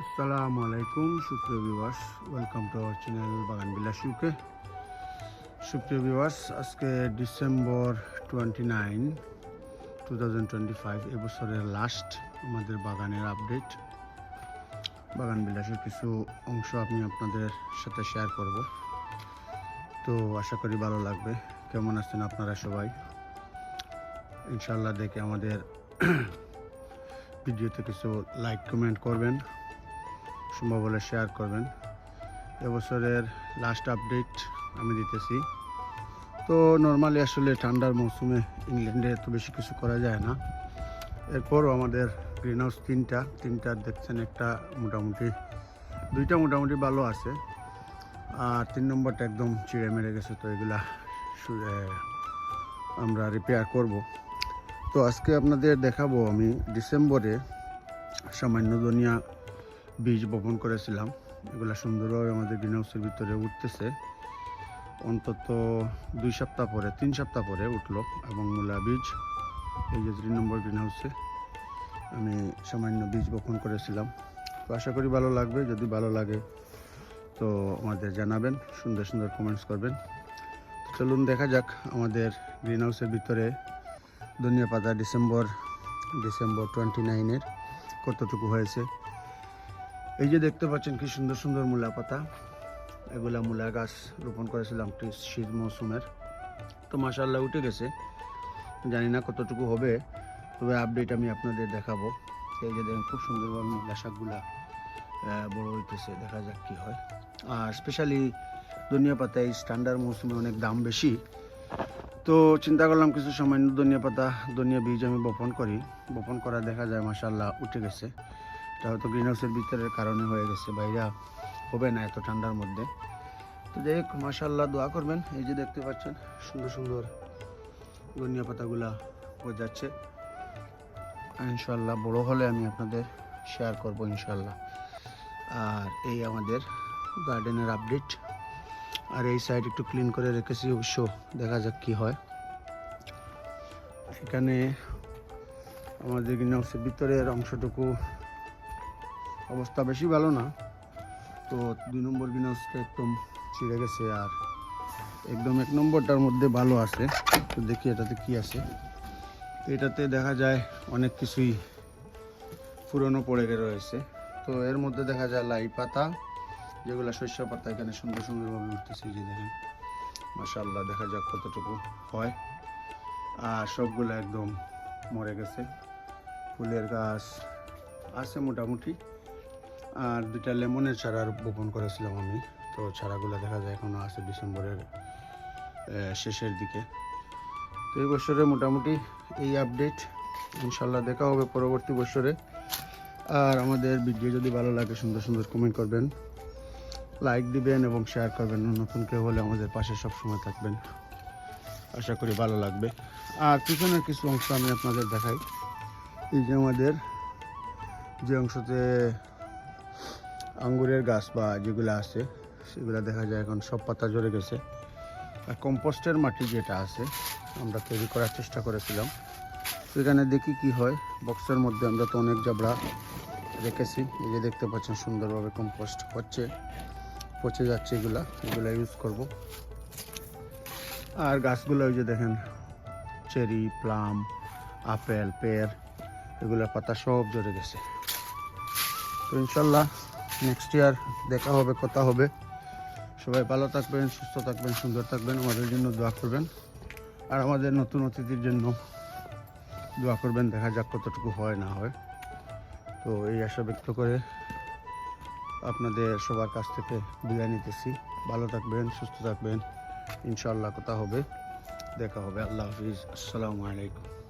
আসসালামু আলাইকুম, সুপ্রিয় বিবাস ওয়েলকাম টু আওয়ার চ্যানেল বাগান বিলাস ইউকে সুপ্রিয় বিবাস আজকে December twenty nine two thousand twenty five এবছরের লাস্ট আমাদের বাগানের আপডেট বাগান বিলাসের কিছু অংশ আমি আপনাদের সাথে শেয়ার করব। তো আশা করি ভালো লাগবে। কেমন আছেন আপনারা সবাই? ইনশাল্লাহ দেখে আমাদের ভিডিওতে কিছু লাইক কমেন্ট করবেন। সম্ভব হলে শেয়ার করবেন। এবছরের লাস্ট আপডেট আমি দিতেছি। তো নর্মালি আসলে ঠান্ডার মৌসুমে ইংল্যান্ডে এত বেশি কিছু করা যায় না। এরপরও আমাদের গ্রিন হাউস তিনটা তিনটা দেখছেন একটা মোটামুটি, দুইটা মোটামুটি ভালো আছে। আর তিন নম্বরটা একদম চিড়ে মেরে গেছে তো এগুলা আমরা রিপেয়ার করব। তো আজকে আপনাদের দেখাবো আমি ডিসেম্বরে সামান্য দুনিয়া বীজ বপন করেছিলাম। এগুলো সুন্দরভাবে আমাদের গ্রিন হাউসের ভিতরে উঠতেছে। অন্তত দুই সপ্তাহ পরে, তিন সপ্তাহ পরে উঠল এবং মূলা বীজ, এই যে তিন নম্বর গ্রিন হাউসে আমি সামান্য বীজ বপন করেছিলাম। তো আশা করি ভালো লাগবে, যদি ভালো লাগে তো আমাদের জানাবেন, সুন্দর সুন্দর কমেন্টস করবেন। চলুন দেখা যাক আমাদের গ্রিন হাউসের ভিতরে ধনিয়া পাতা ডিসেম্বর ডিসেম্বর টোয়েন্টি নাইনের কতটুকু হয়েছে। এই যে দেখতে পাচ্ছেন কি সুন্দর সুন্দর মূলা পাতা। এগুলা মূলা গাছ রোপণ করেছিলাম শীত মৌসুমের। তো মাসাল্লাহ উঠে গেছে। জানি না কতটুকু হবে, তবে আপডেট আমি আপনাদের দেখাবো। এই যে দেখেন খুব সুন্দরভাবে মূলা শাকগুলা বড় হইতেছে, দেখা যাক কি হয়। আর স্পেশালি ধনিয়া পাতা, এই স্ট্যান্ডার্ড মৌসুমে অনেক দাম বেশি। তো চিন্তা করলাম কিছু সামান্য ধনিয়া পাতা, ধনিয়া বীজ আমি বপন করি। বপন করা দেখা যায় মাসাল্লাহ উঠে গেছে। এটা হয়তো গ্রিন হাউসের ভিতরের কারণে হয়ে গেছে বাইরা হবে না এত ঠান্ডার মধ্যে। তো যাই হোক মাসাল্লাহ দোয়া করবেন। এই যে দেখতে পাচ্ছেন, সুন্দর সুন্দর ধনিয়া পাতাগুলা হয়ে যাচ্ছে ইনশাল্লাহ বড় হলে আমি আপনাদের শেয়ার করব ইনশাল্লাহ আর এই আমাদের গার্ডেনের আপডেট আর এই সাইড একটু ক্লিন করে রেখেছি, অবশ্য দেখা যাক কি হয়। এখানে আমাদের গ্রিন হাউসের ভিতরের অংশটুকু অবস্থা বেশি ভালো না। তো দুই নম্বর গ্রিনহাউসটা একদম ছিঁড়ে গেছে আর একদম এক নম্বরটার মধ্যে ভালো আছে। তো দেখি এটাতে কি আছে। তো এটাতে দেখা যায় অনেক কিছুই পুরনো পড়ে গিয়ে রয়েছে। তো এর মধ্যে দেখা যায় লাই পাতা, যেগুলো শস্য পাতা এখানে সুন্দর সুন্দরভাবে উঠতেছে যে দেখেন। মাসাল্লাহ দেখা যাক কতটুকু হয়। আর সবগুলো একদম মরে গেছে। ফুলের গাছ আছে মোটামুটি। আর দুইটা লেমনের চারা বপন করেছিলাম আমি। তো চারাগুলো দেখা যায় এখনও আছে ডিসেম্বরের শেষের দিকে। তো এই বছরে মোটামুটি এই আপডেট ইনশাল্লাহ দেখা হবে পরবর্তী বছরে। আর আমাদের ভিডিও যদি ভালো লাগে, সুন্দর সুন্দর কমেন্ট করবেন লাইক দিবেন এবং শেয়ার করবেন। নতুন কেউ হলে আমাদের পাশে সবসময় থাকবেন। আশা করি ভালো লাগবে। আর পিছনের কিছু অংশ আমি আপনাদের দেখাই। এই যে আমাদের যে অংশতে আঙ্গুরের গাছ বা যেগুলো আছে, সেগুলো দেখা যায় এখন সব পাতা ঝরে গেছে। আর কম্পোস্টের মাটি যেটা আছে, আমরা তৈরি করার চেষ্টা করেছিলাম। সেখানে দেখি কি হয়, বক্সের মধ্যে আমরা তো অনেক জাবড়া রেখেছি। এই যে দেখতে পাচ্ছেন সুন্দরভাবে কম্পোস্ট হচ্ছে, পচে যাচ্ছে এগুলা এগুলা ইউজ করব। আর গাছগুলো ওই যে দেখেন, চেরি, প্লাম, আপেল পের এগুলোর পাতা সব ঝরে গেছে। তো ইনশাল্লাহ নেক্সট ইয়ার দেখা হবে, কথা হবে। সবাই ভালো থাকবেন, সুস্থ থাকবেন, সুন্দর থাকবেন, আমাদের জন্য দোয়া করবেন। আর আমাদের নতুন অতিথির জন্য দোয়া করবেন, দেখা যাক কতটুকু হয়, না হয়। তো এই আশা ব্যক্ত করে আপনাদের সবার কাছ থেকে বিদায় নিতেছি। ভালো থাকবেন, সুস্থ থাকবেন। ইনশাল্লাহ কথা হবে, দেখা হবে। আল্লাহ হাফিজ। আসসালামু আলাইকুম।